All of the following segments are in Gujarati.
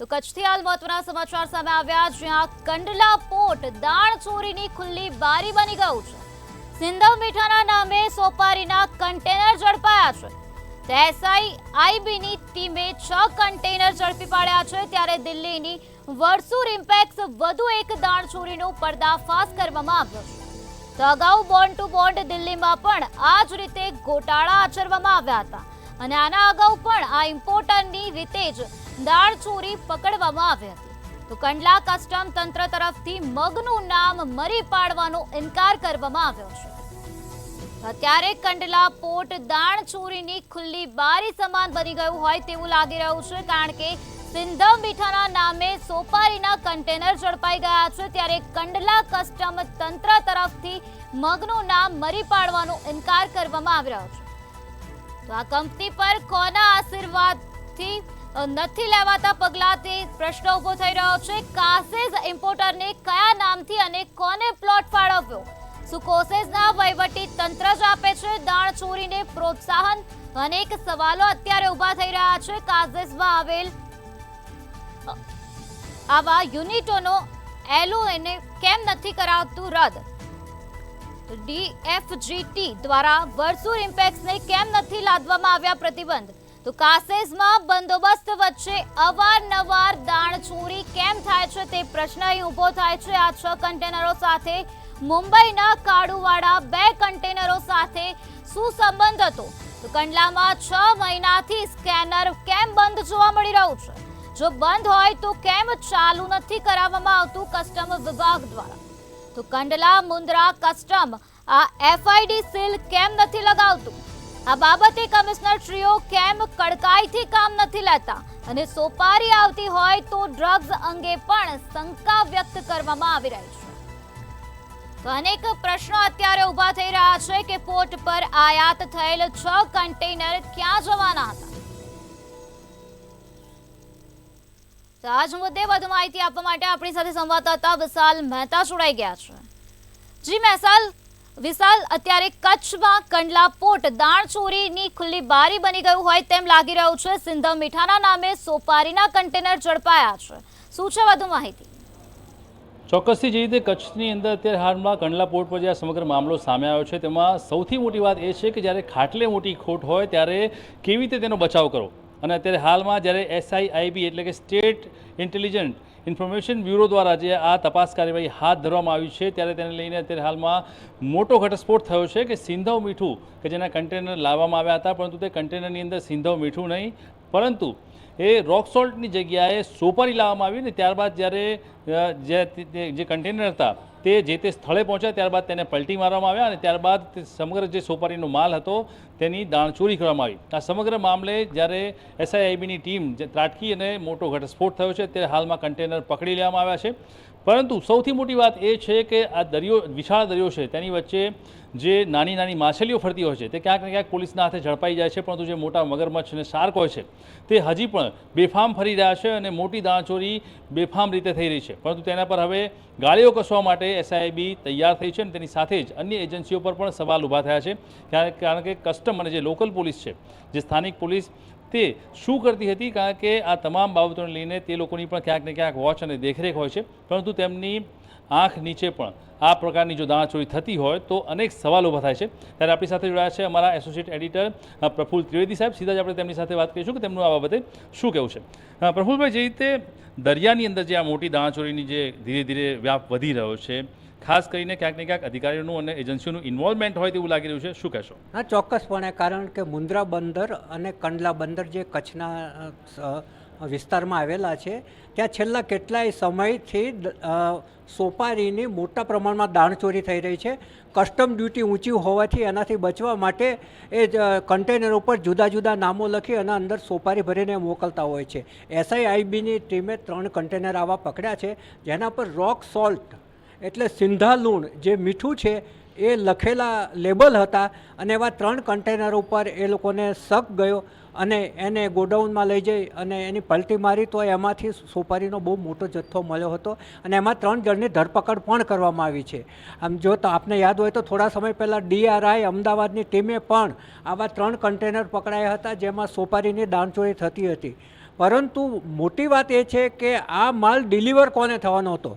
તો કચ્છથી હાલ મહત્વના સમાચાર સામે આવ્યા જ્યાં કંડલા પોર્ટ દાણ ચોરીની ખુલ્લી બારી બની ગયું છે. સિંધવ મીઠાના નામે સોપારીના કન્ટેનર ઝડપાયા છે. એસઆઈ આઈબીની ટીમે છ કન્ટેનર ઝડપી પાડ્યા છે. ત્યારે દિલ્હીની વર્સુર ઇમ્પેક્સ વધુ એક દાણ ચોરીનો પર્દાફાશ કરવામાં આવ્યો છે. તો અગાઉ બોન્ડ ટુ બોન્ડ દિલ્હીમાં પણ આ જ રીતે ગોટાળા આચરવામાં આવ્યા હતા. અને આના અગાઉ પણ આ ઇમ્પોર્ટન્ટની રીતે જ દાળ ચોરી પકડવામાં આવી હતી. તો કંડલા કસ્ટમ તંત્ર તરફથી મગનું નામ મરી પાડવાનો ઇનકાર કરવામાં આવ્યો છે. અત્યારે કંડલા પોર્ટ દાણ ચોરીની ખુલ્લી બારી સમાન બની ગયું હોય તેવું લાગી રહ્યું છે, કારણ કે સિંધમ મીઠાના નામે સોપારીના કન્ટેનર ઝડપાઈ ગયા છે, ત્યારે કંડલા કસ્ટમ તંત્ર તરફથી મગનું નામ મરી પાડવાનો ઇનકાર કરવામાં આવી રહ્યો છે. તો આ કંપની પર કોના આશીર્વાદથી નથી લેવાતા પગલાં તે પ્રશ્ન ઊભો થઈ રહ્યો છે. કાસેઝ ઇમ્પોર્ટરને કયા નામથી અને કોને પ્લોટ ફાળવ્યો? શું કોસેઝના વહીવટી તંત્ર જ આપે છે. દાણ ચોરીને પ્રોત્સાહન અનેક સવાલો અત્યારે ઊભા થઈ રહ્યા છે. કાઝેઝમાં આવેલ આવા યુનિટોનો એલો એને કેમ નથી કરાવતું રદ? ડીએફજીટી દ્વારા વર્સુર ઇમ્પેક્ટ્સને કેમ નથી લાદવામાં આવ્યા પ્રતિબંધ? તો કાસેસમાં બંદોબસ્ત વચ્ચે અવારનવાર દાણચોરી કેમ થાય છે તે પ્રશ્ન અહીં ઊભો થાય છે. આ છ કન્ટેનરો સાથે મુંબઈના કાળુવાડા બે કન્ટેનરો સાથે શું સંબંધ હતો? તો કંડલામાં છ મહિનાથી સ્કેનર કેમ બંધ જોવા મળી રહ્યું છે? જો બંધ હોય તો કેમ ચાલુ નથી કરાવવામાં આવતું કસ્ટમ વિભાગ દ્વારા? તો કંડલા મુન્દ્રા કસ્ટમ આ એફઆઈડી સીલ કેમ નથી લગાવતું? આ બાબતે કમિશનર શ્રીઓ કેમ કડકાઈથી કામ નથી લેતા અને સોપારી આવતી હોય તો ડ્રગ્સ અંગે પણ શંકા વ્યક્ત કરવામાં આવી રહી છે. અનેક પ્રશ્નો અત્યારે ઊભા થઈ રહ્યા છે કે પોર્ટ પર આયાત થયેલ છ કન્ટેનર ક્યાં જવાના હતા? આજ મુદ્દે વધુ માહિતી આપવા માટે આપણી સાથે સંવાદદાતા વિશાલ મહેતા જોડાઈ ગયા છે. જી મહેસાલ વિશાલ, અત્યારે કચ્છમાં કંડલા પોર્ટ દાણ ચોરીની ખુલ્લી બારી બની ગયું હોય તેમ લાગી રહ્યું છે. સિંધમ મીઠાના નામે સોપારીના કન્ટેનર ઝડપાયા છે. શું છે વધુ માહિતી? ચોક્કસથી જે રીતે કચ્છની અંદર અત્યારે હાલમાં કંડલા પોર્ટ પર જે સમગ્ર મામલો સામે આવ્યો છે, તેમાં સૌથી મોટી વાત એ છે કે જ્યારે ખાટલે મોટી ખોટ હોય, ત્યારે કેવી રીતે તેનો બચાવ કરો અને અત્યારે હાલમાં જ્યારે એસઆઈઆઈબી એટલે કે સ્ટેટ ઇન્ટેલિજન્ટ ઇન્ફોર્મેશન બ્યુરો દ્વારા જે આ તપાસ કાર્યવાહી હાથ ધરવામાં આવી છે, ત્યારે તેને લઈને અત્યારે હાલમાં મોટો ઘટસ્ફોટ થયો છે કે સિંધવ મીઠું કે જેના કન્ટેનર લાવવામાં આવ્યા હતા, પરંતુ તે કન્ટેનરની અંદર સિંધવ મીઠું નહીં, પરંતુ એ રોક સોલ્ટની જગ્યાએ સોપારી લાવવામાં આવી ને ત્યારબાદ જ્યારે જે જે કન્ટેનર હતા તે જે તે સ્થળે પહોંચ્યા, ત્યારબાદ તેને પલટી મારવામાં આવ્યા અને ત્યારબાદ સમગ્ર જે સોપારીનો માલ હતો, તેની દાણચોરી કરવામાં આવી. આ સમગ્ર મામલે જ્યારે એસઆઈઆઈબીની ટીમ ત્રાટકી અને મોટો ઘટસ્ફોટ થયો છે તે હાલમાં કન્ટેનર પકડી લેવામાં આવ્યા છે. પરંતુ સૌથી મોટી વાત એ છે કે આ દરિયો, વિશાળ દરિયો છે, તેની વચ્ચે જે નાની નાની માછલીઓ ફરતી હોય છે, તે ક્યાંક ને ક્યાંક પોલીસના હાથે ઝડપાઈ જાય છે, પરંતુ જે મોટા મગરમચ્છ અને શાર્ક હોય છે, તે હજી પણ બેફામ ફરી રહ્યા છે અને મોટી દાણચોરી બેફામ રીતે થઈ રહી છે. પરંતુ તેના પર હવે ગાળીઓ કસવા માટે એસઆઈબી તૈયાર થઈ છે અને તેની સાથે જ અન્ય એજન્સીઓ પર પણ સવાલ ઊભા થયા છે. કારણ કે કસ્ટમ અને જે લોકલ પોલીસ છે, જે સ્થાનિક પોલીસ તે શું કરતી હતી? કારણ કે આ તમામ બાબતોને લઈને તે લોકોની પણ ક્યાંક ને ક્યાંક વોચ અને દેખરેખ હોય છે. પરંતુ તેમની આંખ નીચે પણ આ પ્રકારની જો દાણાચોરી થતી હોય તો અનેક સવાલ ઊભા થાય છે. ત્યારે આપણી સાથે જોડાયા છે અમારા એસોસિએટ એડિટર પ્રફુલ ત્રિવેદી સાહેબ. સીધા જ આપણે તેમની સાથે વાત કરીશું કે તેમનું આ બાબતે શું કહેવું છે. પ્રફુલભાઈ, જે રીતે દરિયાની અંદર જે આ મોટી દાણાચોરીની જે ધીરે ધીરે વ્યાપ વધી રહ્યો છે ખાસ કરીને ક્યાંક ને ક્યાંક અધિકારીઓનું અને એજન્સીઓનું ઇન્વોલ્વમેન્ટ હોય તેવું લાગી રહ્યું છે. શું કહેશો? હા, ચોક્કસપણે, કારણ કે મુન્દ્રા બંદર અને કંડલા બંદર જે કચ્છના વિસ્તારમાં આવેલા છે, ત્યાં છેલ્લા કેટલાય સમયથી સોપારીની મોટા પ્રમાણમાં દાણચોરી થઈ રહી છે. કસ્ટમ ડ્યુટી ઊંચી હોવાથી એનાથી બચવા માટે એ જ કન્ટેનર ઉપર જુદા જુદા નામો લખી અને અંદર સોપારી ભરીને મોકલતા હોય છે. એસઆઈઆઈબીની ટીમે ત્રણ કન્ટેનર આવા પકડ્યા છે, જેના પર રોક સોલ્ટ એટલે સિંધા લૂણ જે મીઠું છે, એ લખેલા લેબલ હતા અને એવા ત્રણ કન્ટેનર ઉપર એ લોકોને શક ગયો અને એને ગોડાઉનમાં લઈ જઈ અને એની પલટી મારી તો એમાંથી સોપારીનો બહુ મોટો જથ્થો મળ્યો હતો અને એમાં ત્રણ જણની ધરપકડ પણ કરવામાં આવી છે. આમ જો તો આપને યાદ હોય તો થોડા સમય પહેલાં ડીઆરઆઈ અમદાવાદની ટીમે પણ આવા ત્રણ કન્ટેનર પકડાયા હતા જેમાં સોપારીની દાણચોરી થતી હતી. પરંતુ મોટી વાત એ છે કે આ માલ ડિલિવર કોને થવાનો હતો?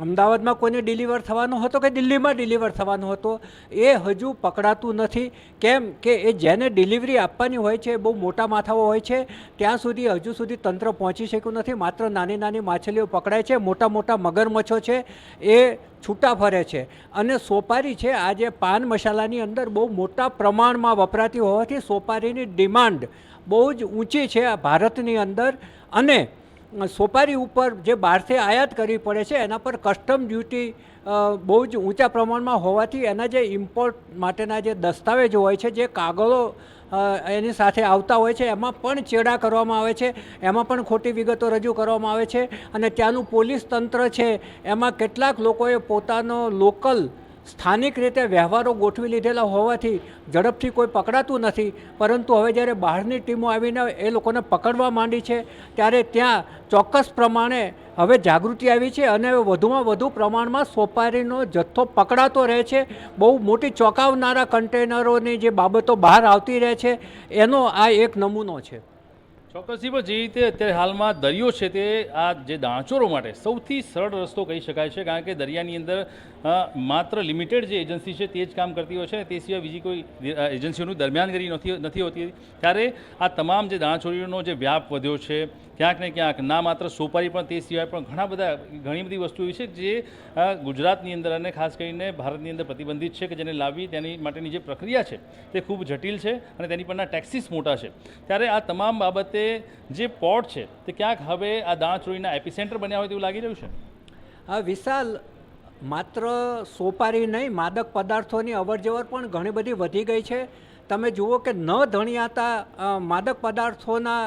અમદાવાદમાં કોઈને ડિલિવર થવાનો હતો કે દિલ્હીમાં ડિલિવર થવાનો હતો? એ હજુ પકડાતું નથી. કેમ કે એ જેને ડિલિવરી આપવાની હોય છે બહુ મોટા માથાઓ હોય છે. ત્યાં સુધી હજુ સુધી તંત્ર પહોંચી શક્યું નથી. માત્ર નાની નાની માછલીઓ પકડાય છે, મોટા મોટા મગરમચ્છો છે, એ છૂટા ફરે છે. અને સોપારી છે, આજે પાન મસાલાની અંદર બહુ મોટા પ્રમાણમાં વપરાતી હોવાથી સોપારીની ડિમાન્ડ બહુ જ ઊંચી છે આ ભારતની અંદર. અને સોપારી ઉપર જે બહારથી આયાત કરવી પડે છે, એના પર કસ્ટમ ડ્યુટી બહુ જ ઊંચા પ્રમાણમાં હોવાથી એના જે ઇમ્પોર્ટ માટેના જે દસ્તાવેજો હોય છે, જે કાગળો એની સાથે આવતા હોય છે, એમાં પણ ચેડા કરવામાં આવે છે, એમાં પણ ખોટી વિગતો રજૂ કરવામાં આવે છે અને ત્યાંનું પોલીસ તંત્ર છે, એમાં કેટલાક લોકોએ પોતાનો લોકલ સ્થાનિક રીતે વ્યવહારો ગોઠવી લીધેલા હોવાથી ઝડપથી કોઈ પકડાતું નથી. પરંતુ હવે જ્યારે બહારની ટીમો આવીને એ લોકોને પકડવા માંડી છે, ત્યારે ત્યાં ચોક્કસ પ્રમાણે હવે જાગૃતિ આવી છે અને વધુમાં વધુ પ્રમાણમાં સોપારીનો જથ્થો પકડાતો રહે છે. બહુ મોટી ચોંકાવનારા કન્ટેનરોની જે બાબતો બહાર આવતી રહે છે, એનો આ એક નમૂનો છે. ચોક્કસથી જે રીતે અત્યારે હાલમાં દરિયો છે તે આ જે દાણચોરો માટે સૌથી સરળ રસ્તો કહી શકાય છે, કારણ કે દરિયાની અંદર માત્ર લિમિટેડ જે એજન્સી છે તે જ કામ કરતી હોય છે તે સિવાય બીજી કોઈ એજન્સીઓનું દરમિયાનગીરી નથી નથી હોતી. ત્યારે આ તમામ જે દાણચોરીનો જે વ્યાપ વધ્યો છે ક્યાંક ને ક્યાંક, ના માત્ર સોપારી પણ તે સિવાય પણ ઘણા બધા, ઘણી બધી વસ્તુ એવી છે જે ગુજરાતની અંદર અને ખાસ કરીને ભારતની અંદર પ્રતિબંધિત છે કે જેને લાવવી તેની માટેની જે પ્રક્રિયા છે તે ખૂબ જટિલ છે અને તેની પરના ટેક્સીસ મોટા છે. ત્યારે આ તમામ બાબતે જે પોર્ટ છે તે ક્યાંક હવે આ દાણચોરીના એપિસેન્ટર બન્યા હોય તેવું લાગી રહ્યું છે? આ વિશાલ, માત્ર સોપારી નહીં, માદક પદાર્થોની અવરજવર પણ ઘણી બધી વધી ગઈ છે. તમે જુઓ કે ન ધણિયાતા માદક પદાર્થોના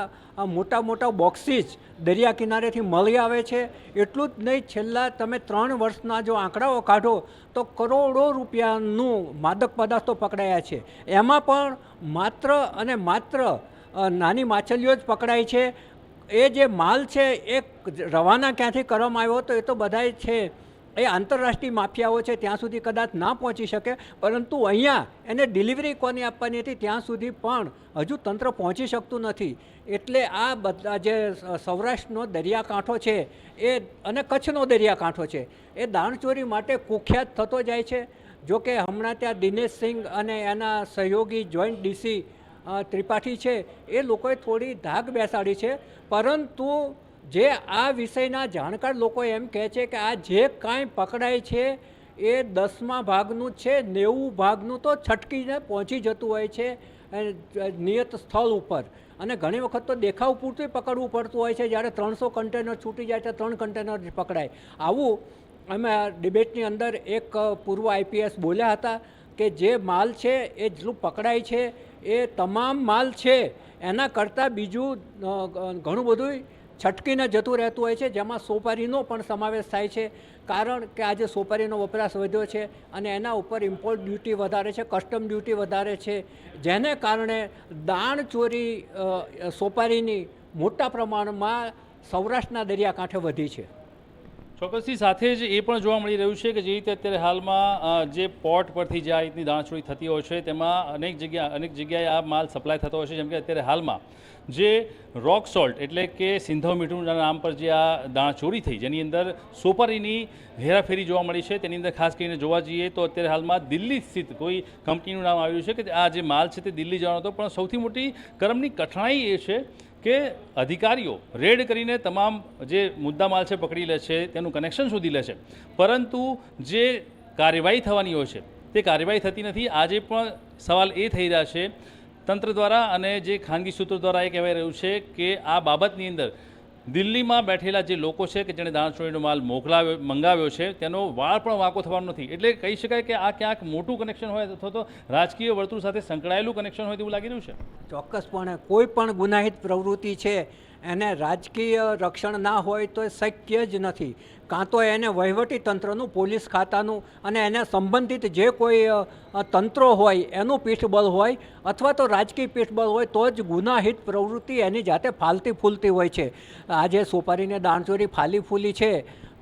મોટા મોટા બોક્સીસ દરિયા કિનારેથી મળી આવે છે. એટલું જ નહીં, છેલ્લા તમે ત્રણ વર્ષના જો આંકડાઓ કાઢો, તો કરોડો રૂપિયાનું માદક પદાર્થો પકડાયા છે. એમાં પણ માત્ર અને માત્ર નાની માછલીઓ જ પકડાય છે. એ જે માલ છે, એ રવાના ક્યાંથી કરવામાં આવ્યો હતો એ તો બધાય છે. એ આંતરરાષ્ટ્રીય માફિયાઓ છે, ત્યાં સુધી કદાચ ના પહોંચી શકે, પરંતુ અહીંયા એને ડિલિવરી કોની આપવાની હતી, ત્યાં સુધી પણ હજુ તંત્ર પહોંચી શકતું નથી. એટલે આ બધા જે સૌરાષ્ટ્રનો દરિયાકાંઠો છે, એ અને કચ્છનો દરિયાકાંઠો છે, એ દાણચોરી માટે કુખ્યાત થતો જાય છે. જો કે હમણાં ત્યાં દિનેશ સિંઘ અને એના સહયોગી જોઈન્ટ ડીસી ત્રિપાઠી છે, એ લોકોએ થોડી ધાક બેસાડી છે, પરંતુ જે આ વિષયના જાણકાર લોકો એમ કહે છે કે આ જે કાંઈ પકડાય છે, એ દસમા ભાગનું છે, નેવું ભાગનું તો છટકીને પહોંચી જતું હોય છે નિયત સ્થળ ઉપર. અને ઘણી વખત તો દેખાવ પૂરતું પકડવું પડતું હોય છે, જ્યારે ત્રણસો કન્ટેનર છૂટી જાય ત્યારે ત્રણ કન્ટેનર પકડાય. આવું અમે ડિબેટની અંદર એક પૂર્વ આઈપીએસ બોલ્યા હતા કે જે માલ છે, એ જેટલું પકડાય છે, એ તમામ માલ છે, એના કરતાં બીજું ઘણું બધું છટકીને જતું રહેતું હોય છે, જેમાં સોપારીનો પણ સમાવેશ થાય છે. કારણ કે આજે સોપારીનો વપરાશ વધ્યો છે અને એના ઉપર ઇમ્પોર્ટ ડ્યુટી વધારે છે કસ્ટમ ડ્યુટી વધારે છે. જેને કારણે દાણ ચોરી સોપારીની મોટા પ્રમાણમાં સૌરાષ્ટ્રના દરિયાકાંઠે વધી છે. ચોક્કસથી સાથે જ એ પણ જોવા મળી રહ્યું છે કે જે રીતે અત્યારે હાલમાં જે પોર્ટ પરથી જે આ રીતની દાણચોરી થતી હોય છે, તેમાં અનેક જગ્યા, અનેક જગ્યાએ આ માલ સપ્લાય થતો હોય છે. જેમ કે અત્યારે હાલમાં જે રોક સોલ્ટ એટલે કે સિંધવ મીઠુંના નામ પર જે આ દાણચોરી થઈ, જેની અંદર સોપારીની હેરાફેરી જોવા મળી છે. તેની અંદર ખાસ કરીને જોવા જઈએ તો અત્યારે હાલમાં દિલ્હી સ્થિત કોઈ કંપનીનું નામ આવ્યું છે કે આ જે માલ છે તે દિલ્હી જવાનો હતો, પણ સૌથી મોટી કરમની કઠણાઈ એ છે કે અધિકારીઓ રેડ કરીને તમામ જે મુદ્દા માલ છે પકડી લે છે, તેનું કનેક્શન શોધી લે છે. પરંતુ જે કાર્યવાહી થવાની હોય છે, તે કાર્યવાહી થતી નથી. આજે પણ સવાલ એ થઈ રહ્યા છે, તંત્ર દ્વારા અને જે ખાનગી સૂત્રો દ્વારા એ કહેવાય રહ્યું છે કે આ બાબતની અંદર દિલ્હીમાં બેઠેલા જે લોકો છે કે જેણે દાણચોરીનો માલ મોકલાવ્યો, મંગાવ્યો છે, તેનો વાળ પણ વાંકો થવાનો નથી. એટલે કહી શકાય કે આ ક્યાંક મોટું કનેક્શન હોય અથવા તો રાજકીય વર્તુળ સાથે સંકળાયેલું કનેક્શન હોય તેવું લાગી રહ્યું છે. ચોક્કસપણે કોઈ પણ ગુનાહિત પ્રવૃત્તિ છે એને રાજકીય રક્ષણ ના હોય તો એ શક્ય જ નથી. કાં તો એને વહીવટી તંત્રનું, પોલીસ ખાતાનું અને એને સંબંધિત જે કોઈ તંત્રો હોય એનું પીઠબળ હોય અથવા તો રાજકીય પીઠબળ હોય તો જ ગુનાહિત પ્રવૃત્તિ એની જાતે ફાલતી ફૂલતી હોય છે. આજે સોપારીને દાણચોરી ફાલી ફૂલી છે.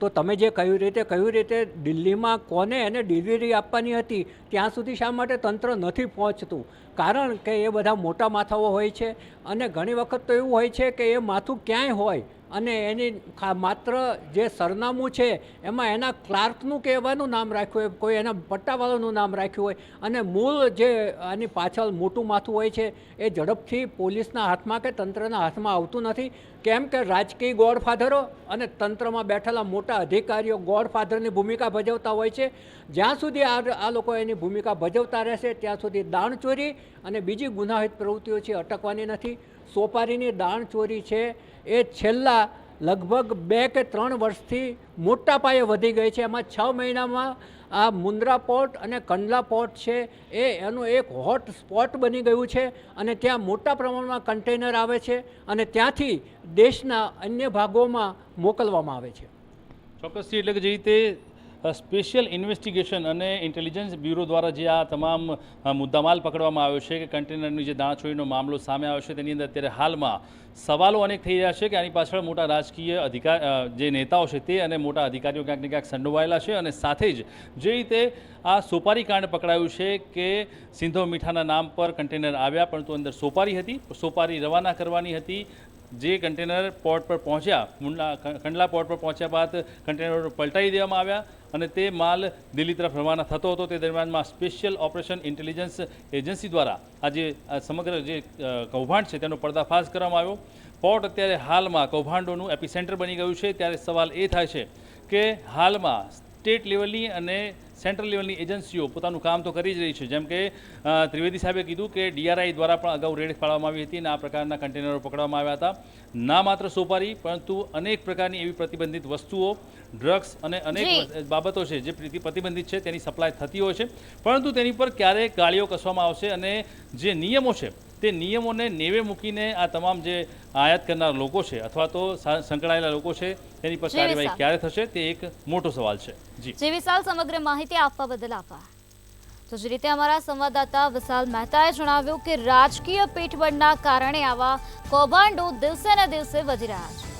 તો તમે જે કયું રીતે કયું રીતે દિલ્હીમાં કોને એને ડિલિવરી આપવાની હતી, ત્યાં સુધી શા માટે તંત્ર નથી પહોંચતું? કારણ કે એ બધા મોટા માથાઓ હોય છે અને ઘણી વખત તો એવું હોય છે કે એ માથું ક્યાંય હોય અને એની માત્ર જે સરનામું છે, એમાં એના ક્લાર્કનું કે એવાનું નામ રાખ્યું હોય, કોઈ એના પટ્ટાવાળાનું નામ રાખ્યું હોય, અને મૂળ જે આની પાછળ મોટું માથું હોય છે, એ ઝડપથી પોલીસના હાથમાં કે તંત્રના હાથમાં આવતું નથી. કેમ કે રાજકીય ગોડફાધરો અને તંત્રમાં બેઠેલા મોટા અધિકારીઓ ગોડફાધરની ભૂમિકા ભજવતા હોય છે. જ્યાં સુધી આ આ લોકો એની ભૂમિકા ભજવતા રહેશે, ત્યાં સુધી દાણચોરી અને બીજી ગુનાહિત પ્રવૃત્તિઓ છે અટકવાની નથી. સોપારીની દાણચોરી છે. એ છેલ્લા લગભગ બે કે ત્રણ વર્ષથી મોટા પાયે વધી ગઈ છે. એમાં છ મહિનામાં આ મુન્દ્રા પોર્ટ અને કંડલા પોર્ટ છે એ એનું એક હોટ સ્પોટ બની ગયું છે અને ત્યાં મોટા પ્રમાણમાં કન્ટેનર આવે છે અને ત્યાંથી દેશના અન્ય ભાગોમાં મોકલવામાં આવે છે. ચોક્કસથી એટલે કે જે રીતે સ્પેશિયલ ઇન્વેસ્ટિગેશન અને ઇન્ટેલિજન્સ બ્યુરો દ્વારા જે આ તમામ મુદ્દામાલ પકડવામાં આવ્યો છે કે કન્ટેનરની જે દાણાચોરીનો મામલો સામે આવ્યો છે, તેની અંદર અત્યારે હાલમાં સવાલો અનેક થઈ રહ્યા છે કે આની પાછળ મોટા રાજકીય અધિકાર જે નેતાઓ છે તે અને મોટા અધિકારીઓ ક્યાંક ને ક્યાંક સંડોવાયેલા છે અને સાથે જ જે રીતે આ સોપારી કાંડ પકડાયું છે કે સિંધો મીઠાના નામ પર કન્ટેનર આવ્યા, પરંતુ અંદર સોપારી હતી, સોપારી રવાના કરવાની હતી જે કન્ટેનર પોર્ટ પર પહોંચ્યા, મુંડલા કંડલા પોર્ટ પર પહોંચ્યા બાદ કન્ટેનરો પલટાવી દેવામાં આવ્યા અને તે માલ દિલ્હી તરફ રવાના થતો હતો. તે દરમિયાનમાં સ્પેશિયલ ઓપરેશન ઇન્ટેલિજન્સ એજન્સી દ્વારા આ સમગ્ર જે કૌભાંડ છે તેનો પર્દાફાશ કરવામાં આવ્યો. પોર્ટ અત્યારે હાલમાં કૌભાંડોનું એપિસેન્ટર બની ગયું છે. ત્યારે સવાલ એ થાય છે કે હાલમાં સ્ટેટ લેવલની અને સેન્ટ્રલ લેવલની એજન્સીઓ પોતાનું કામ તો કરી જ રહી છે. જેમ કે ત્રિવેદી સાહેબે કીધું કે ડીઆરઆઈ દ્વારા પણ અગાઉ રેડ પાડવામાં આવી હતી અને આ પ્રકારના કન્ટેનરો પકડવામાં આવ્યા હતા. ના માત્ર સોપારી પરંતુ અનેક પ્રકારની એવી પ્રતિબંધિત વસ્તુઓ ડ્રગ્સ અને અનેક બાબતો છે જે પ્રતિબંધિત છે તેની સપ્લાય થતી હોય છે. પરંતુ તેની પર ક્યારેય ગાળીઓ કસવામાં આવશે અને જે નિયમો છે તે નિયમોને નેવે મૂકીને આ તમામ જે આયાત કરનાર લોકો છે અથવા તો સંકળાયેલા લોકો છે તેની પર કાર્યવાહી ક્યારે થશે તે એક મોટો સવાલ છે. જી. જે વિશાલ સમગ્ર માહિતી આપવા બદલ આભાર. તો જે રીતે અમારા સંવાદદાતા વિશાલ મહેતાએ જણાવ્યું કે રાજકીય પીઠબળના કારણે આવા કૌભાંડો દિવસે ને દિવસે વધી રહ્યા છે.